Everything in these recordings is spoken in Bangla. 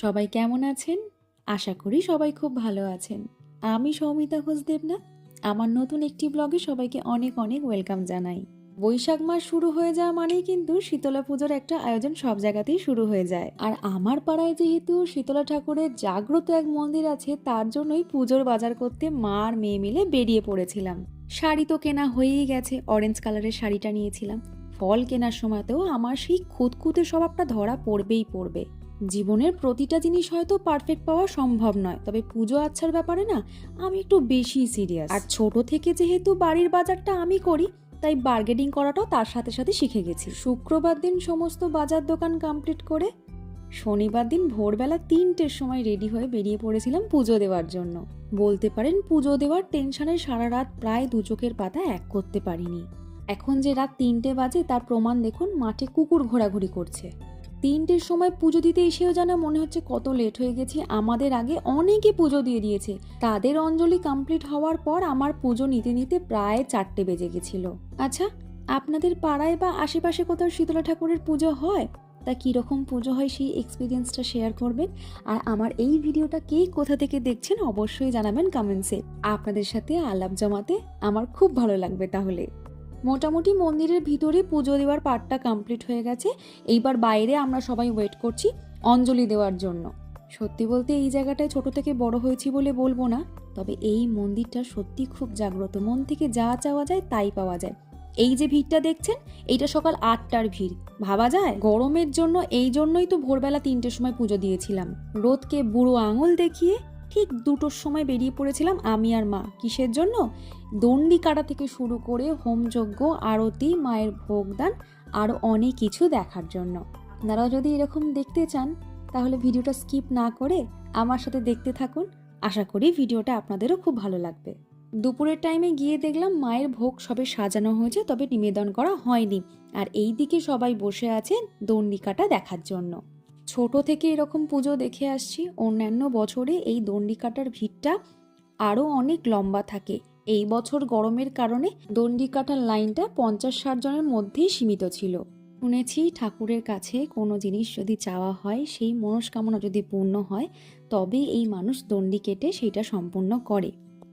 সবাই কেমন আছেন? আশা করি সবাই খুব ভালো আছেন। আমি সৌমিতা ঘোষ দেবনাথ আমার নতুন একটি ব্লগে সবাইকে অনেক অনেক ওয়েলকাম জানাই। বৈশাখ মাস শুরু হয়ে যাওয়া মানেই কিন্তু শীতলা পুজোর একটা আয়োজন সব জায়গাতেই শুরু হয়ে যায়। আর আমার পাড়ায় যেহেতু শীতলা ঠাকুরের জাগ্রত এক মন্দির আছে, তার জন্যই পুজোর বাজার করতে মা আর মেয়ে মিলে বেরিয়ে পড়েছিলাম। শাড়ি তো কেনা হয়েই গেছে অরেঞ্জ কালারের শাড়িটা নিয়েছিলাম। ফল কেনার সময়তেও আমার সেই খুঁতখুঁতে স্বভাবটা ধরা পড়বেই পড়বে। জীবনের প্রতিটা জিনিস হয়তো পারফেক্ট পাওয়া সম্ভব নয়, তবে পুজো আচ্ছার ব্যাপারে না, আমি একটু বেশি সিরিয়াস আর ছোট থেকে যেহেতু বাড়ির বাজারটা আমি করি, তাই বার্গেনিং করাটাও তার সাথে সাথে শিখে গেছি। শুক্রবার দিন সমস্ত বাজার দোকান কমপ্লিট করে, শনিবার দিন ভোরবেলা তিনটের সময় রেডি হয়ে বেরিয়ে পড়েছিলাম পুজো দেওয়ার জন্য। বলতে পারেন পুজো দেওয়ার টেনশনে সারা রাত প্রায় দু চোখের পাতা এক করতে পারিনি। এখন যে রাত তিনটে বাজে, তার প্রমাণ দেখুন মাঠে কুকুর ঘোরাঘুরি করছে। তিনটের সময় পুজো দিতে এসেও যেন মনে হচ্ছে কত লেট হয়ে গেছে। আমাদের আগে অনেকে পুজো দিয়ে দিয়েছে। তাদের অঞ্জলি কমপ্লিট হওয়ার পর আমার পুজো নিতে নিতে প্রায় চারটে বেজে গেছিল। আচ্ছা আপনাদের পাড়ায় বা আশেপাশে কোথাও শীতলা ঠাকুরের পুজো হয়? তা কীরকম পুজো হয় সেই এক্সপিরিয়েন্সটা শেয়ার করবেন। আর আমার এই ভিডিওটা কে কোথা থেকে দেখছেন অবশ্যই জানাবেন কমেন্টসে আপনাদের সাথে আলাপ জমাতে আমার খুব ভালো লাগবে তাহলে। মোটামুটি মন্দিরের ভিতরে পুজো দেওয়ার পার্টটা কমপ্লিট হয়ে গেছে। এইবার বাইরে আমরা সবাই ওয়েট করছি অঞ্জলি দেওয়ার জন্য। সত্যি বলতে এই জায়গাটায় ছোট থেকে বড় হয়েছি বলে বলব না, তবে এই মন্দিরটা সত্যি খুব জাগ্রত। মন থেকে যা চাওয়া যায় তাই পাওয়া যায়। এই যে ভিড়টা দেখছেন, এইটা সকাল আটটার ভিড়। ভাবা যায়? গরমের জন্য, এই জন্যই তো ভোরবেলা তিনটের সময় পুজো দিয়েছিলাম। রোদকে বুড়ো আঙুল দেখিয়ে ঠিক দুটোর সময় বেরিয়ে পড়েছিলাম আমি আর মা। কিসের জন্য? দণ্ডি কাটা থেকে শুরু করে হোমযজ্ঞ, আরতি, মায়ের ভোগদান আরও অনেক কিছু দেখার জন্য। আপনারা যদি এরকম দেখতে চান, তাহলে ভিডিওটা স্কিপ না করে আমার সাথে দেখতে থাকুন। আশা করি ভিডিওটা আপনাদেরও খুব ভালো লাগবে। দুপুরের টাইমে গিয়ে দেখলাম মায়ের ভোগ সবে সাজানো হয়েছে, তবে নিবেদন করা হয়নি। আর এই দিকে সবাই বসে আছেন দণ্ডিকাটা দেখার জন্য। ছোট থেকে এরকম পুজো দেখে আসছি। অন্যান্য বছরে এই দণ্ডিকাটার ভিড়টা আরও অনেক লম্বা থাকে। এই বছর গরমের কারণে দণ্ডি কাটার লাইনটা পঞ্চাশ ষাট জনের মধ্যেই সীমিত ছিল। শুনেছি ঠাকুরের কাছে কোনো জিনিস যদি চাওয়া হয়, সেই মনস্কামনা যদি পূর্ণ হয় তবে এই মানুষ দণ্ডি কেটে সেইটা সম্পূর্ণ করে।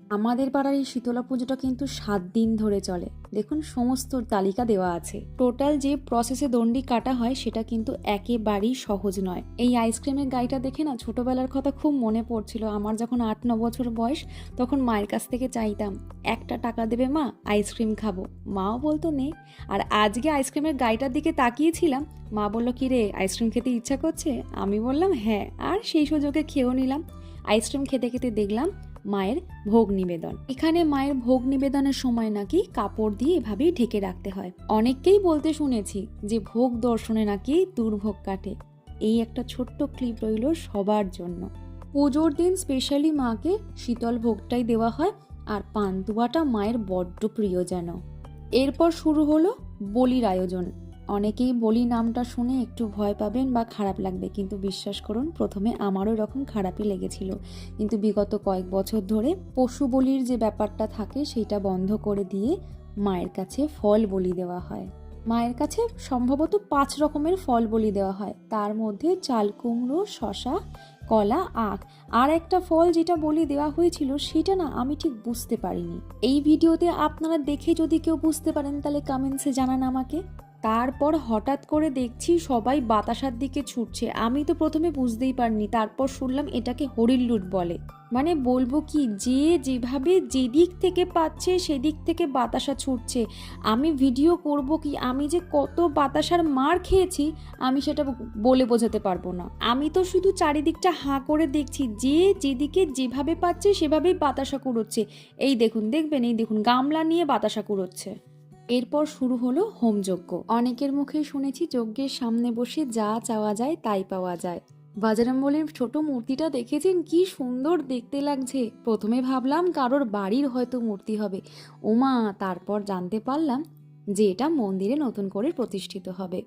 আমাদের পাড়ার এই শীতলা পুজোটা কিন্তু সাত দিন ধরে চলে। দেখুন, সমস্ত তালিকা দেওয়া আছে। টোটাল যে প্রসেসে দণ্ডি কাটা হয়, সেটা কিন্তু একেবারেই সহজ নয়। এই আইসক্রিমের গাড়িটা দেখে না, ছোটবেলার কথা খুব মনে পড়ছিল। আমার যখন আট, ন বছর বয়স, তখন মায়ের কাছ থেকে চাইতাম, একটা টাকা দেবে মা আইসক্রিম খাব। মাও বলতো, নে। আর আজকে আইসক্রিমের গাড়িটার দিকে তাকিয়েছিলাম, মা বলল, কি রে আইসক্রিম খেতে ইচ্ছা করছে? আমি বললাম হ্যাঁ। আর সেই সুযোগে খেয়েও নিলাম। আইসক্রিম খেতে খেতে দেখলাম মায়ের ভোগ নিবেদন। এখানে মায়ের ভোগ নিবেদনের সময় নাকি কাপড় দিয়ে এভাবেই ঢেকে রাখতে হয়। অনেককেই বলতে শুনেছি যে ভোগ দর্শনে নাকি দুর্ভোগ কাটে। এই একটা ছোট্ট ক্লিপ রইল সবার জন্য। পুজোর দিন স্পেশালি মাকে শীতল ভোগটাই দেওয়া হয় আর পান্তুয়াটা মায়ের বড্ড প্রিয় যেন। এরপর শুরু হলো বলির আয়োজন। অনেকেই বলি নামটা শুনে একটু ভয় পাবেন বা খারাপ লাগবে, কিন্তু বিশ্বাস করুন, প্রথমে আমারও এরকম খারাপই লেগেছিল। কিন্তু বিগত কয়েক বছর ধরে পশু বলির যে ব্যাপারটা থাকে সেটা বন্ধ করে দিয়ে মায়ের কাছে ফল বলি দেওয়া হয়। মায়ের কাছে সম্ভবত পাঁচ রকমের ফল বলি দেওয়া হয়। তার মধ্যে চাল কুমড়ো শশা কলা, আখ আর একটা ফল যেটা বলি দেওয়া হয়েছিল, সেটা না আমি ঠিক বুঝতে পারিনি। এই ভিডিওতে আপনারা দেখে যদি কেউ বুঝতে পারেন, তাহলে কমেন্টসে জানান আমাকে। তারপর হঠাৎ করে দেখছি সবাই বাতাসার দিকে ছুটছে। আমি তো প্রথমে বুঝতেই পারিনি, তারপর শুনলাম এটাকে হরিল্লুট বলে। মানে বলব কি, যে যেভাবে যেদিক থেকে পাচ্ছে সেদিক থেকে বাতাসা ছুটছে। আমি ভিডিও করব কি, আমি যে কত বাতাসার মার খেয়েছি, আমি সেটা বলে বোঝাতে পারব না। আমি তো শুধু চারিদিকটা হাঁ করে দেখছি, যে যেদিকে যেভাবে পাচ্ছে সেভাবেই বাতাসা কুড়োচ্ছে। এই দেখুন, দেখবেন? এই দেখুন, গামলা নিয়ে বাতাসা কুড়োচ্ছে। এরপর শুরু হলো হোমযজ্ঞ অনেকের মুখেই শুনেছি যজ্ঞের সামনে বসে যা চাওয়া যায় তাই পাওয়া যায়। বাজারাম্বলের ছোট মূর্তিটা দেখেছেন? কি সুন্দর দেখতে লাগছে। প্রথমে ভাবলাম কারোর বাড়ির হয়তো মূর্তি হবে। ওমা, তারপর জানতে পারলাম যে এটা মন্দিরে নতুন করে প্রতিষ্ঠিত হবে।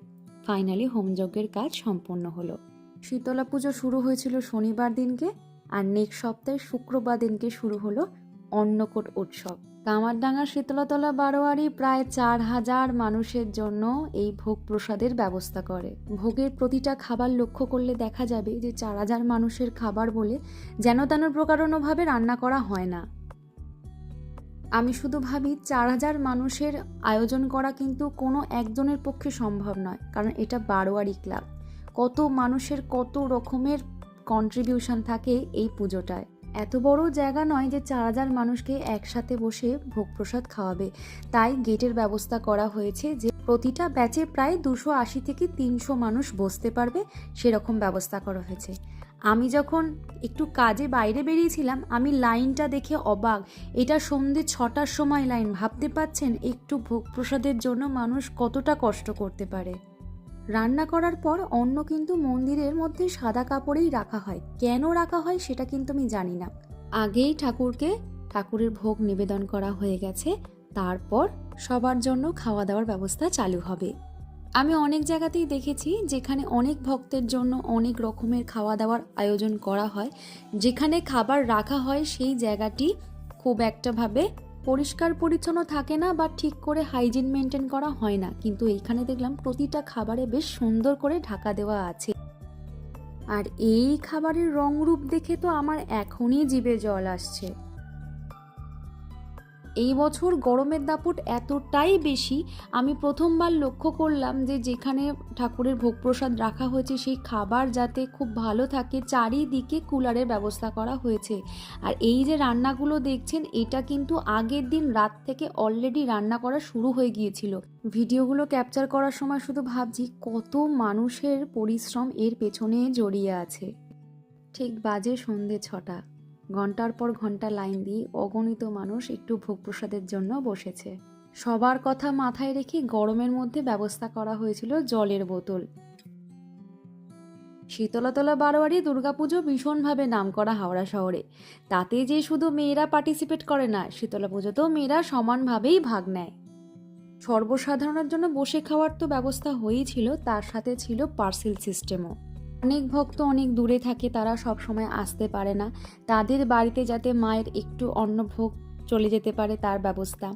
ফাইনালি হোমযজ্ঞের কাজ সম্পন্ন হলো। শীতলা পুজো শুরু হয়েছিল শনিবার দিনকে আর নেক্সট সপ্তাহে শুক্রবার দিনকে শুরু হলো অন্নকূট উৎসব। কামারডাঙ্গা শীতলতলা বারোয়ারি প্রায় চার হাজার মানুষের জন্য এই ভোগ প্রসাদের ব্যবস্থা করে। ভোগের প্রতিটা খাবার লক্ষ্য করলে দেখা যাবে যে চার হাজার মানুষের খাবার বলে যেন তেন প্রকারণভাবে রান্না করা হয় না। আমি শুধু ভাবি, চার হাজার মানুষের আয়োজন করা কিন্তু কোনো একজনের পক্ষে সম্ভব নয়, কারণ এটা বারোয়ারি ক্লাব। কত মানুষের কত রকমের কন্ট্রিবিউশন থাকে এই পুজোটায়। এত বড় জায়গা নয় যে চার হাজার মানুষকে একসাথে বসে ভোগ প্রসাদ খাওয়াবে। তাই গেটের ব্যবস্থা করা হয়েছে যে প্রতিটা ব্যাচে প্রায় দুশো আশি থেকে তিনশো মানুষ বসতে পারবে, সেরকম ব্যবস্থা করা হয়েছে। আমি যখন একটু কাজে বাইরে বেরিয়েছিলাম, আমি লাইনটা দেখে অবাক। এটা সন্ধে ছটার সময় লাইন। ভাবতে পাচ্ছেন একটু ভোগ প্রসাদের জন্য মানুষ কতটা কষ্ট করতে পারে? রান্না করার পর অন্ন কিন্তু মন্দিরের মধ্যে সাদা কাপড়েই রাখা হয়। কেন রাখা হয় সেটা কিন্তু আমি জানি না। আগেই ঠাকুরকে ঠাকুরের ভোগ নিবেদন করা হয়ে গেছে, তারপর সবার জন্য খাওয়া দাওয়ার ব্যবস্থা চালু হবে। আমি অনেক জায়গাতেই দেখেছি যেখানে অনেক ভক্তের জন্য অনেক রকমের খাওয়া দাওয়ার আয়োজন করা হয়। যেখানে খাবার রাখা হয় সেই জায়গাটি খুব একটাভাবে পরিষ্কার পরিচ্ছন্ন থাকে না বা ঠিক করে হাইজিন মেনটেন করা হয় না। কিন্তু এইখানে দেখলাম প্রতিটা খাবারে বেশ সুন্দর করে ঢাকা দেওয়া আছে। আর এই খাবারের রং রূপ দেখে তো আমার এখনই জীবে জল আসছে। এই বছর গরমের দাপট এতটাই বেশি, আমি প্রথমবার লক্ষ্য করলাম যে যেখানে ঠাকুরের ভোগ প্রসাদ রাখা হয়েছে সেই খাবার যাতে খুব ভালো থাকে, চারিদিকে কুলারের ব্যবস্থা করা হয়েছে। আর এই যে রান্নাগুলো দেখছেন, এটা কিন্তু আগের দিন রাত থেকে অলরেডি রান্না করা শুরু হয়ে গিয়েছিল। ভিডিওগুলো ক্যাপচার করার সময় শুধু ভাবছি, কত মানুষের পরিশ্রম এর পেছনে জড়িয়ে আছে। ঠিক বাজে সন্ধে ছটা। ঘণ্টার পর ঘণ্টা লাইন দিয়ে অগণিত মানুষ একটু ভোগ প্রসাদের জন্য বসেছে। সবার কথা মাথায় রেখে গরমের মধ্যে ব্যবস্থা করা হয়েছিল জলের বোতল। শীতলাতলা বারোয়ারি দুর্গাপুজো ভীষণভাবে নাম করা হাওড়া শহরে। তাতে যে শুধু মেয়েরা পার্টিসিপেট করে না, শীতলা পুজোতেও মেয়েরা সমানভাবেই ভাগ নেয়। সর্বসাধারণের জন্য বসে খাওয়ার তো ব্যবস্থা হয়েছিল তার সাথে ছিল পার্সেল সিস্টেমও অনেক ভক্ত অনেক দূরে থাকে, তারা সব সময় আসতে পারে না। তাদের বাড়িতে যাতে মায়ের একটু অন্নভোগ চলে যেতে পারে, তার ব্যবস্থা।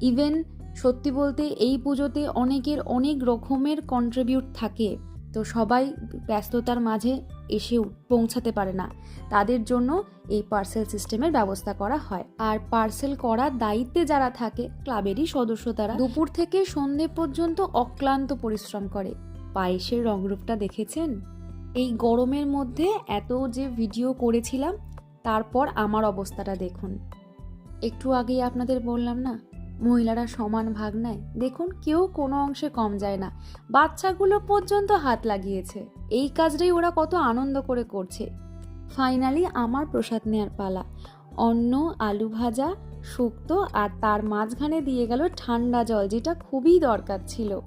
ইভেন সত্যি বলতে এই পুজোতে অনেকের অনেক রকমের কন্ট্রিবিউট থাকে। তো সবাই ব্যস্ততার মাঝে এসে পৌঁছাতে পারে না। তাদের জন্য এই পার্সেল সিস্টেমের ব্যবস্থা করা হয়। আর পার্সেল করার দায়িত্বে যারা থাকে, ক্লাবেরই সদস্য তারা। দুপুর থেকে সন্ধে পর্যন্ত অক্লান্ত পরিশ্রম করে। পায়েসের রংরূপটা দেখেছেন? এই গরমের মধ্যে এত যে ভিডিও করেছিলাম, তারপর আমার অবস্থাটা দেখুন। একটু আগেই আপনাদের বললাম না, মহিলারা সমান ভাগ নেয়। দেখুন, কেউ কোনো অংশে কম যায় না। বাচ্চাগুলো পর্যন্ত হাত লাগিয়েছে। এই কাজটাই ওরা কত আনন্দ করে করছে। ফাইনালি আমার প্রসাদ নেওয়ার পালা। অন্ন, আলু ভাজা, শুক্তো আর তার মাঝখানে দিয়ে গেল ঠান্ডা জল, যেটা খুবই দরকার ছিল।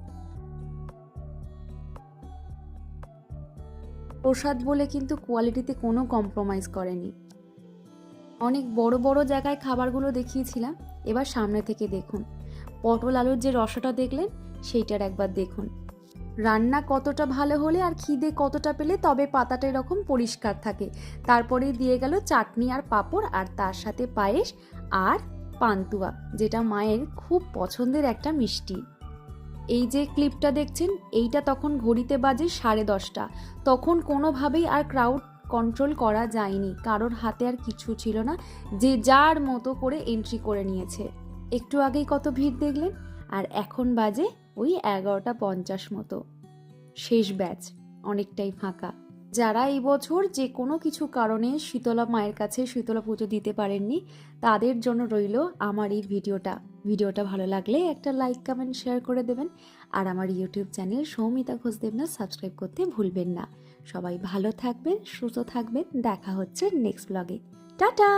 প্রসাদ বলে কিন্তু কোয়ালিটিতে কোনো কম্প্রোমাইজ করেনি। অনেক বড় বড় জায়গায় খাবারগুলো দেখিয়েছিলাম, এবার সামনে থেকে দেখুন। পটল আলুর যে রসাটা দেখলেন, সেইটার একবার দেখুন। রান্না কতটা ভালো হলে আর খিদে কতটা পেলে তবে পাতাটা এরকম পরিষ্কার থাকে। তারপরে দিয়ে গেল চাটনি আর পাঁপড় আর তার সাথে পায়েস আর পান্তুয়া, যেটা মায়ের খুব পছন্দের একটা মিষ্টি। এই যে ক্লিপটা দেখছেন, এইটা তখন ঘড়িতে বাজে সাড়ে দশটা। তখন কোনোভাবেই আর ক্রাউড কন্ট্রোল করা যায়নি। কারোর হাতে আর কিছু ছিল না। যে যার মতো করে এন্ট্রি করে নিয়েছে। একটু আগেই কত ভিড় দেখলেন? আর এখন বাজে ওই এগারোটা পঞ্চাশ মতো। শেষ ব্যাচ অনেকটাই ফাঁকা। যারা এই বছর যে কোনো কিছু কারণে শীতলা মায়ের কাছে শীতলা পুজো দিতে পারেননি, তাদের জন্য রইল আমার এই ভিডিওটা। ভিডিওটা ভালো লাগলে একটা লাইক কমেন্ট শেয়ার করে দেবেন। আর আমার YouTube channel Soumita Ghosh দেবনা subscribe করতে ভুলবেন না। সবাই ভালো থাকবেন, সুস্থ থাকবেন। দেখা হচ্ছে নেক্সট ব্লগে টাটা!